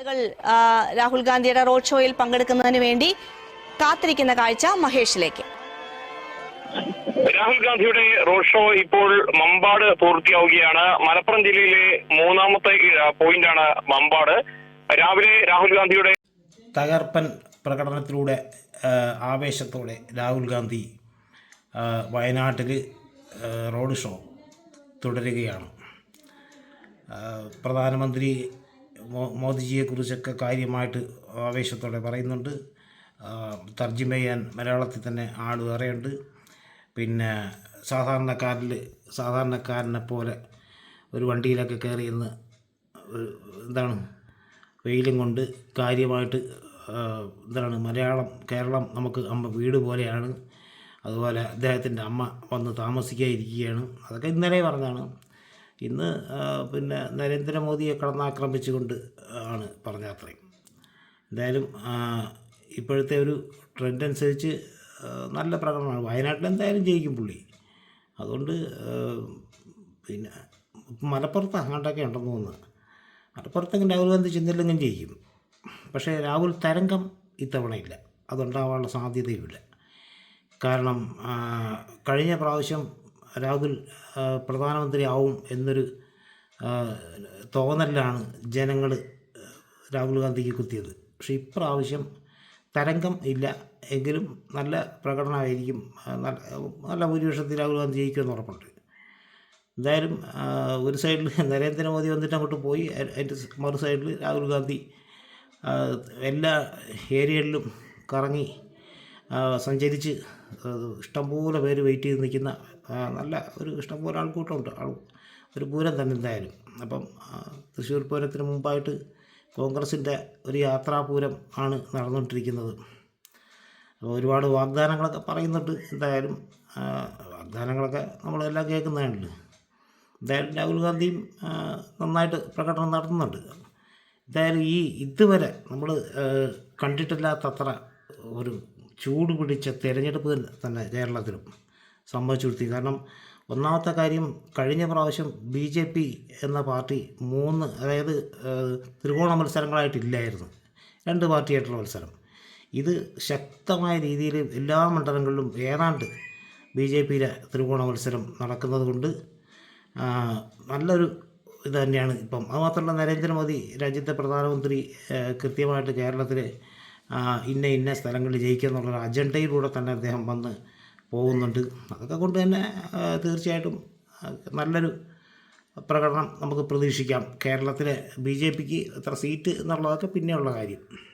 ആളുകൾ രാഹുൽ ഗാന്ധിയുടെ റോഡ് ഷോയിൽ പങ്കെടുക്കുന്നതിന് വേണ്ടി കാത്തിരിക്കുന്ന കാഴ്ച മഹേഷിലേക്ക്. രാഹുൽ ഗാന്ധിയുടെ റോഡ് ഷോ ഇപ്പോൾ മമ്പാട് പൂർത്തിയാവുകയാണ്. മലപ്പുറം ജില്ലയിലെ മൂന്നാമത്തെ പോയിന്റാണ് മമ്പാട്. രാവിലെ രാഹുൽ ഗാന്ധിയുടെ തകർപ്പൻ പ്രകടനത്തിലൂടെ ആവേശത്തോടെ രാഹുൽ ഗാന്ധി വയനാട്ടിൽ റോഡ് ഷോ തുടരുകയാണ്. പ്രധാനമന്ത്രി മോദിജിയെക്കുറിച്ചൊക്കെ കാര്യമായിട്ട് ആവേശത്തോടെ പറയുന്നുണ്ട്. തർജിമ ചെയ്യാൻ മലയാളത്തിൽ തന്നെ ആൾ വേറെയുണ്ട്. പിന്നെ സാധാരണക്കാരിൽ സാധാരണക്കാരനെ പോലെ ഒരു വണ്ടിയിലൊക്കെ കയറി ഇന്ന് എന്താണ് വെയിലും കൊണ്ട് കാര്യമായിട്ട് എന്താണ് മലയാളം കേരളം നമുക്ക് അമ്മ വീട് പോലെയാണ്. അതുപോലെ അദ്ദേഹത്തിന്റെ അമ്മ വന്ന് താമസിക്കാതിരിക്കുകയാണ്. അതൊക്കെ ഇന്നലെ പറഞ്ഞാണ് ഇന്ന് പിന്നെ നരേന്ദ്രമോദിയെ കടന്നാക്രമിച്ചുകൊണ്ട് ആണ് പറഞ്ഞ അത്രയും. എന്തായാലും ഇപ്പോഴത്തെ ഒരു ട്രെൻഡ് അനുസരിച്ച് നല്ല പ്രകടനമാണ്. വയനാട്ടിൽ എന്തായാലും ജയിക്കും പുള്ളി. അതുകൊണ്ട് പിന്നെ മലപ്പുറത്ത് അങ്ങോട്ടൊക്കെ ഉണ്ടെന്ന് തോന്നുന്നു. മലപ്പുറത്തെങ്കിലും രാഹുൽ ഗാന്ധി ചെന്നില്ലെങ്കിലും ജയിക്കും. പക്ഷേ രാഹുൽ തരംഗം ഇത്തവണയില്ല. അതുണ്ടാവാനുള്ള സാധ്യതയുമില്ല. കാരണം കഴിഞ്ഞ പ്രാവശ്യം രാഹുൽ പ്രധാനമന്ത്രിയാവും എന്നൊരു തോന്നലിലാണ് ജനങ്ങൾ രാഹുൽ ഗാന്ധിക്ക് കുത്തിയത്. പക്ഷേ ഇപ്രാവശ്യം തരംഗം ഇല്ല. എങ്കിലും നല്ല പ്രകടനമായിരിക്കും. നല്ല ഭൂരിപക്ഷത്തിൽ രാഹുൽ ഗാന്ധി ജയിക്കുമെന്ന് ഉറപ്പുണ്ട്. എന്തായാലും ഒരു സൈഡിൽ നരേന്ദ്രമോദി വന്നിട്ട് അങ്ങോട്ട് പോയി. അതിന്റെ മറു സൈഡിൽ രാഹുൽ ഗാന്ധി എല്ലാ ഏരിയകളിലും കറങ്ങി സഞ്ചരിച്ച് ഇഷ്ടംപോലെ പേര് വെയിറ്റ് ചെയ്ത് നിൽക്കുന്ന നല്ല ഒരു ഇഷ്ടംപോലെ ആൾക്കൂട്ടമുണ്ട്. ആൾ ഒരു പൂരം തന്നെ എന്തായാലും. അപ്പം തൃശ്ശൂർ പൂരത്തിന് മുമ്പായിട്ട് കോൺഗ്രസിന്റെ ഒരു യാത്രാപൂരം ആണ് നടന്നുകൊണ്ടിരിക്കുന്നത് അപ്പോൾ ഒരുപാട് വാഗ്ദാനങ്ങളൊക്കെ പറയുന്നുണ്ട് എന്തായാലും. വാഗ്ദാനങ്ങളൊക്കെ നമ്മളെല്ലാം കേൾക്കുന്നതാണല്ലോ. എന്തായാലും രാഹുൽ ഗാന്ധിയും നന്നായിട്ട് പ്രകടനം നടത്തുന്നുണ്ട്. എന്തായാലും ഈ ഇതുവരെ നമ്മൾ കണ്ടിട്ടില്ലാത്തത്ര ഒരു ചൂട് പിടിച്ച തിരഞ്ഞെടുപ്പ് തന്നെ കേരളത്തിലും സംഭവിച്ചു കൊടുത്തി കാരണം ഒന്നാമത്തെ കാര്യം കഴിഞ്ഞ പ്രാവശ്യം ബി ജെ പി എന്ന പാർട്ടി മൂന്ന് അതായത് ത്രികോണ മത്സരങ്ങളായിട്ടില്ലായിരുന്നു. രണ്ട് പാർട്ടിയായിട്ടുള്ള മത്സരം. ഇത് ശക്തമായ രീതിയിൽ എല്ലാ മണ്ഡലങ്ങളിലും ഏതാണ്ട് ബി ജെ പിയിലെ ത്രികോണ മത്സരം നടക്കുന്നത് കൊണ്ട് നല്ലൊരു ഇത് തന്നെയാണ് ഇപ്പം. അതുമാത്രമല്ല നരേന്ദ്രമോദി രാജ്യത്തെ പ്രധാനമന്ത്രി കൃത്യമായിട്ട് കേരളത്തിൽ ഇന്ന ഇന്ന സ്ഥലങ്ങളിൽ ജയിക്കുക എന്നുള്ളൊരു അജണ്ടയിലൂടെ തന്നെ അദ്ദേഹം വന്ന് പോകുന്നുണ്ട്. അതൊക്കെ കൊണ്ട് തന്നെ തീർച്ചയായിട്ടും നല്ലൊരു പ്രകടനം നമുക്ക് പ്രതീക്ഷിക്കാം. കേരളത്തിലെ ബി ജെ പിക്ക് എത്ര സീറ്റ് എന്നുള്ളതൊക്കെ പിന്നെയുള്ള കാര്യം.